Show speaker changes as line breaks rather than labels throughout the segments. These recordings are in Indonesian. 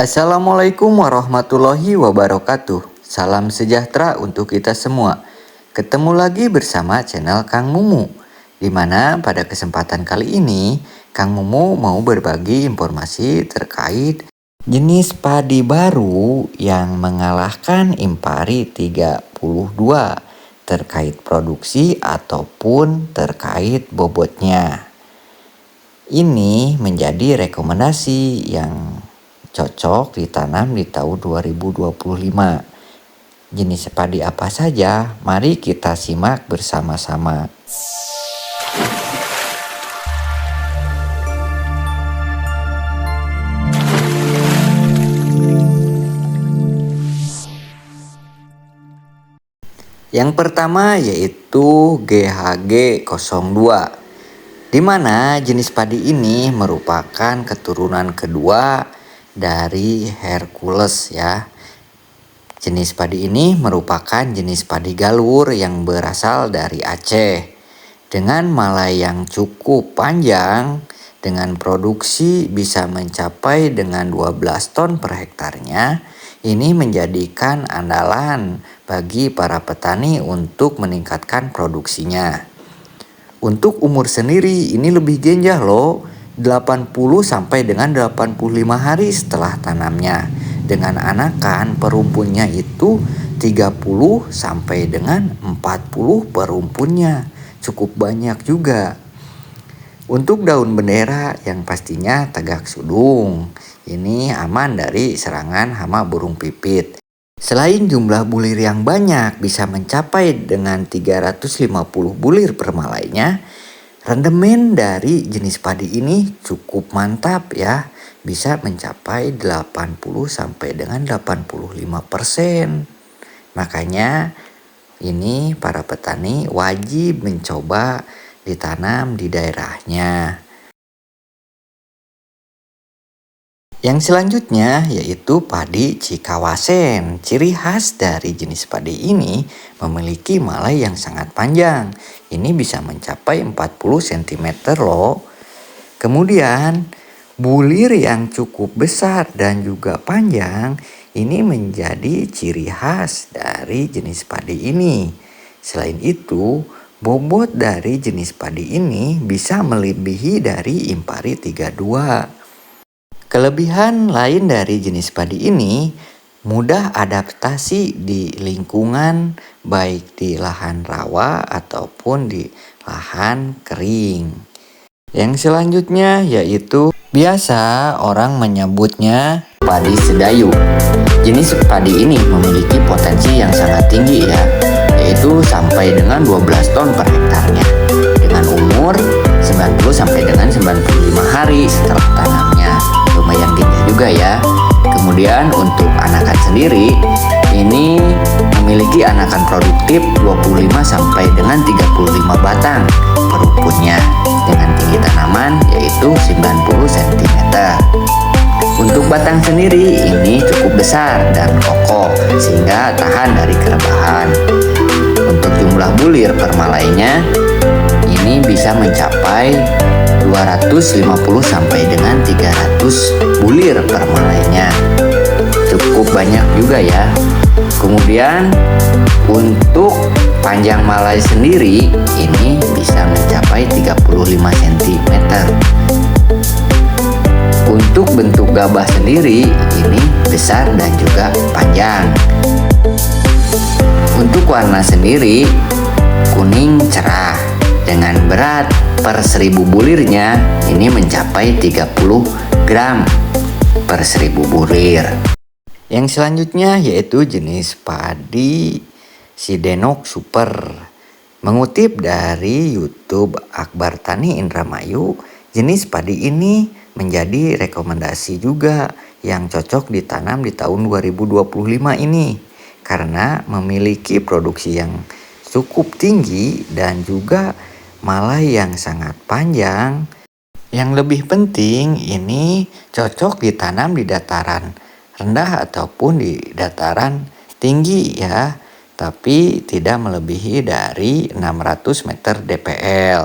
Assalamualaikum warahmatullahi wabarakatuh. Salam sejahtera untuk kita semua. Ketemu lagi bersama channel Kang Mumu. Di mana pada kesempatan kali ini Kang Mumu mau berbagi informasi terkait jenis padi baru yang mengalahkan Impari 32 terkait produksi ataupun terkait bobotnya. Ini menjadi rekomendasi yang cocok ditanam di tahun 2025. Jenis padi apa saja? Mari kita simak bersama-sama. Yang pertama yaitu GHG 02 di mana jenis padi ini merupakan keturunan kedua dari Hercules ya. Jenis padi ini merupakan jenis padi galur yang berasal dari Aceh. Dengan malai yang cukup panjang, dengan produksi bisa mencapai dengan 12 ton per hektarnya, ini menjadikan andalan bagi para petani untuk meningkatkan produksinya. Untuk umur sendiri ini lebih genjah loh 80 sampai dengan 85 hari setelah tanamnya. Dengan anakan perumpunnya itu 30 sampai dengan 40 perumpunnya. Cukup banyak juga. Untuk daun bendera yang pastinya tegak sudung. Ini aman dari serangan hama burung pipit. Selain jumlah bulir yang banyak bisa mencapai dengan 350 bulir per malainya, Rendemen dari jenis padi ini cukup mantap ya. Bisa mencapai 80 sampai dengan 85 persen. Makanya ini para petani wajib mencoba ditanam di daerahnya. Yang selanjutnya yaitu padi Cikawasen. Ciri khas dari jenis padi ini memiliki malai yang sangat panjang. Ini bisa mencapai 40 cm loh. Kemudian bulir yang cukup besar dan juga panjang ini menjadi ciri khas dari jenis padi ini. Selain itu, bobot dari jenis padi ini bisa melebihi dari Impari 32. Kelebihan lain dari jenis padi ini mudah adaptasi di lingkungan baik di lahan rawa ataupun di lahan kering. Yang selanjutnya yaitu biasa orang menyebutnya padi sedayu. Jenis padi ini memiliki potensi yang sangat tinggi ya, yaitu sampai dengan 12 ton per hektarnya dengan umur 90 sampai dengan 95 hari setelah gede juga ya. Kemudian untuk anakan sendiri ini memiliki anakan produktif 25 sampai dengan 35 batang per dengan tinggi tanaman yaitu 90 cm untuk batang sendiri ini cukup besar dan kokoh sehingga tahan dari kerebahan. Untuk jumlah bulir per malainya ini bisa mencapai 250 sampai dengan 300 bulir per malainya cukup banyak juga ya. Kemudian untuk panjang malai sendiri ini bisa mencapai 35 cm untuk bentuk gabah sendiri ini besar dan juga panjang. Untuk warna sendiri kuning cerah dengan berat per seribu bulirnya ini mencapai 30 gram per seribu bulir. Yang selanjutnya yaitu jenis padi Sidenok Super. Mengutip dari YouTube Akbar Tani Indramayu, jenis padi ini menjadi rekomendasi juga yang cocok ditanam di tahun 2025 ini karena memiliki produksi yang cukup tinggi dan juga malai yang sangat panjang. Yang lebih penting ini cocok ditanam di dataran rendah ataupun di dataran tinggi ya, tapi tidak melebihi dari 600 meter DPL.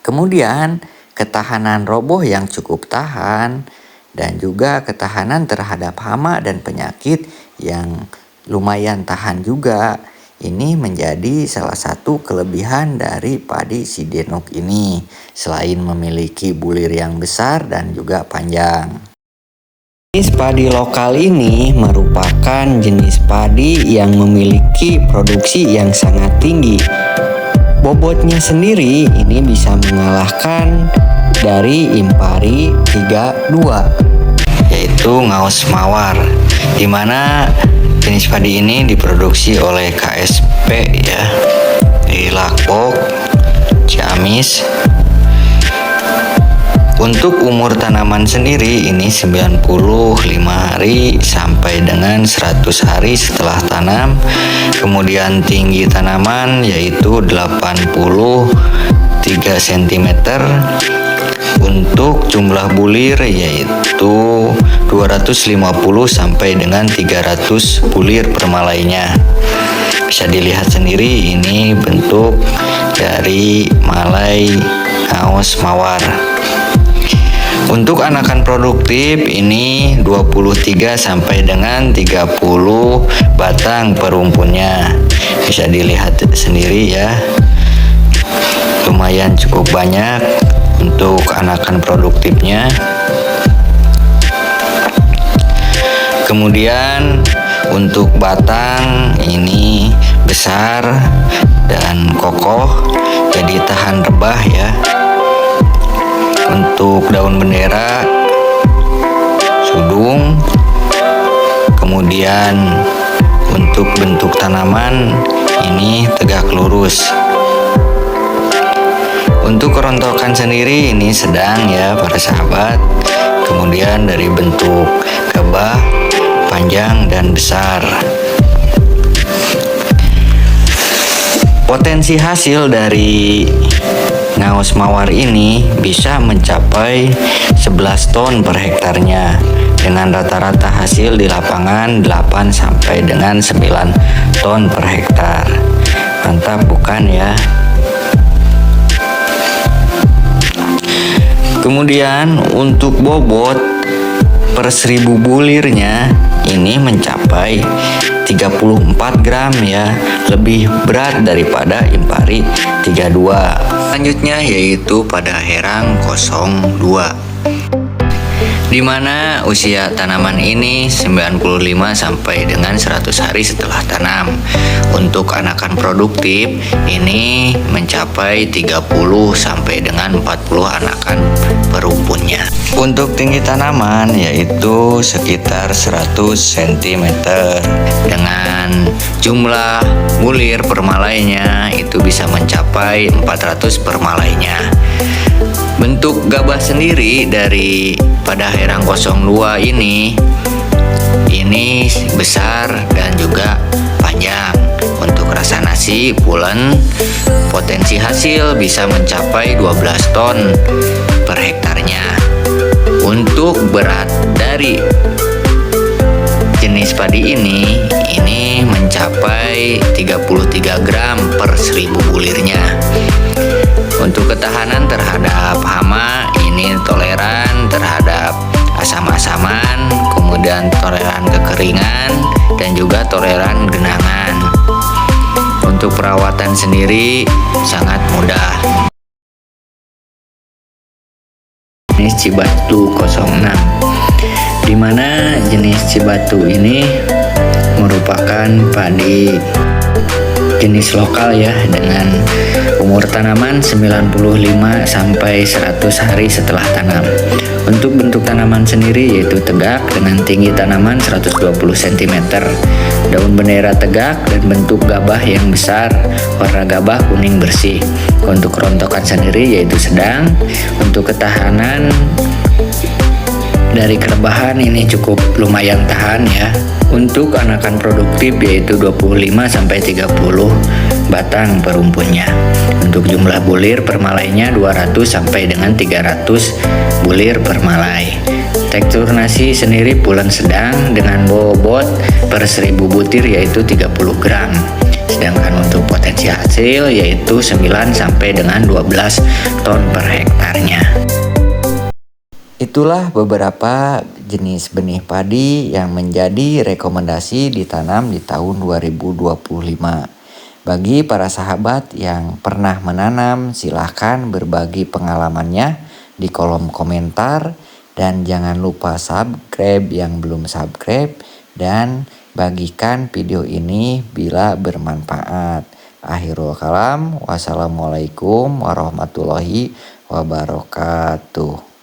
Kemudian ketahanan roboh yang cukup tahan dan juga ketahanan terhadap hama dan penyakit yang lumayan tahan juga. Ini menjadi salah satu kelebihan dari padi sidenok ini, selain memiliki bulir yang besar dan juga panjang. Jenis padi lokal ini merupakan jenis padi yang memiliki produksi yang sangat tinggi. Bobotnya sendiri ini bisa mengalahkan dari Impari 32 yaitu ngaus mawar di mana jenis padi ini diproduksi oleh KSP ya di Lakbok Ciamis untuk umur tanaman sendiri ini 95 hari sampai dengan 100 hari setelah tanam. Kemudian tinggi tanaman yaitu 83 cm. Untuk jumlah bulir yaitu 250 sampai dengan 300 bulir per malainya. Bisa dilihat sendiri ini bentuk dari malai kaos mawar. Untuk anakan produktif ini 23 sampai dengan 30 batang perumpunnya. Bisa dilihat sendiri ya. Lumayan cukup banyak untuk anakan produktifnya. Kemudian untuk batang ini besar dan kokoh jadi tahan rebah ya. Untuk daun bendera sudung. Kemudian untuk bentuk tanaman ini tegak lurus untuk kerontokan sendiri ini sedang ya para sahabat kemudian dari bentuk gabah panjang dan besar potensi hasil dari Ngaus mawar ini bisa mencapai 11 ton per hektarnya dengan rata-rata hasil di lapangan 8 sampai dengan 9 ton per hektar. Mantap bukan ya? Kemudian untuk bobot per seribu bulirnya ini mencapai 34 gram ya. Lebih berat daripada Impari 32 selanjutnya yaitu pada Herang 02 di mana usia tanaman ini 95 sampai dengan 100 hari setelah tanam. Untuk anakan produktif ini mencapai 30 sampai dengan 40 anakan perumpunnya. Untuk tinggi tanaman yaitu sekitar 100 cm dengan jumlah bulir permalainya itu bisa mencapai 400 permalainya. Bentuk gabah sendiri dari pada herang 02 ini ini besar dan juga panjang. Untuk rasa nasi pulen potensi hasil bisa mencapai 12 ton per hektarnya. Untuk berat dari jenis padi ini ini mencapai 33 gram per 1000 bulirnya untuk ketahanan terhadap hama ini toleran terhadap asam-asaman, kemudian toleran kekeringan dan juga toleran genangan. Untuk perawatan sendiri sangat mudah. Jenis Cibatu 06 di mana jenis Cibatu ini merupakan padi jenis lokal ya dengan Umur tanaman 95 sampai 100 hari setelah tanam. Untuk bentuk tanaman sendiri yaitu tegak dengan tinggi tanaman 120 cm. Daun bendera tegak dan bentuk gabah yang besar, warna gabah kuning bersih. Untuk rontokan sendiri yaitu sedang. Untuk ketahanan dari kerebahan ini cukup lumayan tahan ya. Untuk anakan produktif yaitu 25 sampai 30 batang perumpunnya. Untuk jumlah bulir per malainya 200 sampai dengan 300 bulir per malai. Tekstur nasi sendiri pulen sedang dengan bobot per 1000 butir yaitu 30 gram. Sedangkan untuk potensi hasil yaitu 9 sampai dengan 12 ton per hektarnya. Itulah beberapa jenis benih padi yang menjadi rekomendasi ditanam di tahun 2025. Bagi para sahabat yang pernah menanam, silahkan berbagi pengalamannya di kolom komentar. Dan jangan lupa subscribe yang belum subscribe dan bagikan video ini bila bermanfaat. Akhirul kalam, wassalamualaikum warahmatullahi wabarakatuh.